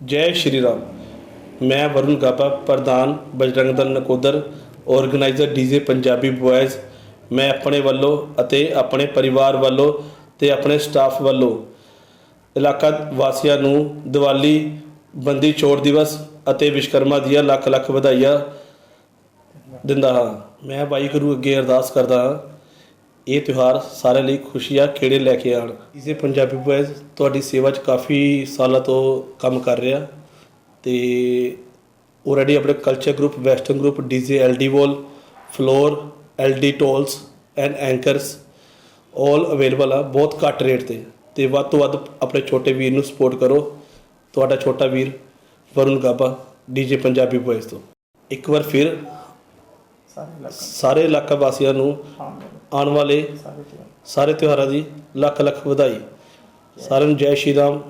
ਜੈ ਸ਼੍ਰੀ ਰਾਮ। ਮੈਂ ਵਰੁਣ ਗਾਬਾ, ਪ੍ਰਧਾਨ Bajrang Dal Nakodar organiser DJ Punjabi boys ਮੈਂ ਆਪਣੇ ਵੱਲੋਂ ਅਤੇ ਆਪਣੇ ਪਰਿਵਾਰ ਵੱਲੋਂ ਤੇ ਆਪਣੇ ਸਟਾਫ ਵੱਲੋਂ ਇਲਾਕਾ ਵਾਸੀਆਂ ਨੂੰ ਦੀਵਾਲੀ ਬੰਦੀ ਛੋੜ ਦਿਵਸ ਅਤੇ ਵਿਸ਼ਕਰਮਾ ਦੀਆਂ ਲੱਖ ਲੱਖ ਵਧਾਈਆਂ ਦਿੰਦਾ ਹਾਂ। ਮੈਂ ਵਾਹਿਗੁਰੂ ਅੱਗੇ ਅਰਦਾਸ ਕਰਦਾ ਹਾਂ ਇਹ ਤਿਉਹਾਰ ਸਾਰੇ ਲਈ ਖੁਸ਼ੀਆਂ ਖੇੜੇ ਲੈ ਕੇ ਆਣ ਇਸੇ ਪੰਜਾਬੀ ਬॉयਜ਼ ਤੁਹਾਡੀ ਸੇਵਾ 'ਚ ਕਾਫੀ ਸਾਲਾਂ ਤੋਂ ਕੰਮ ਕਰ ਰਿਹਾ ਤੇ ਆਲਰੇਡੀ ਆਪਣੇ culture group western group DJ LD wall floor LD tools and anchors all available ਆ ਬਹੁਤ ਘੱਟ ਰੇਟ ਤੇ। ਤੇ ਵੱਧ ਤੋਂ ਵੱਧ ਆਪਣੇ ਛੋਟੇ ਵੀਰ ਨੂੰ ਸਪੋਰਟ ਕਰੋ। ਤੁਹਾਡਾ ਛੋਟਾ ਵੀਰ ਵਰੁਣ ਗਾਬਾ ਡੀਜੇ ਪੰਜਾਬੀ ਬॉयਜ਼ ਤੋਂ। ਇੱਕ ਵਾਰ ਫਿਰ ਸਾਰੇ ਇਲਾਕਾ। ਵਾਸੀਆਂ ਨੂੰ ਆਉਣ ਵਾਲੇ ਸਾਰੇ ਤਿਉਹਾਰਾਂ ਦੀ ਲੱਖ ਲੱਖ ਵਧਾਈ। ਸਾਰਿਆਂ ਨੂੰ ਜੈ ਸ਼੍ਰੀ ਰਾਮ।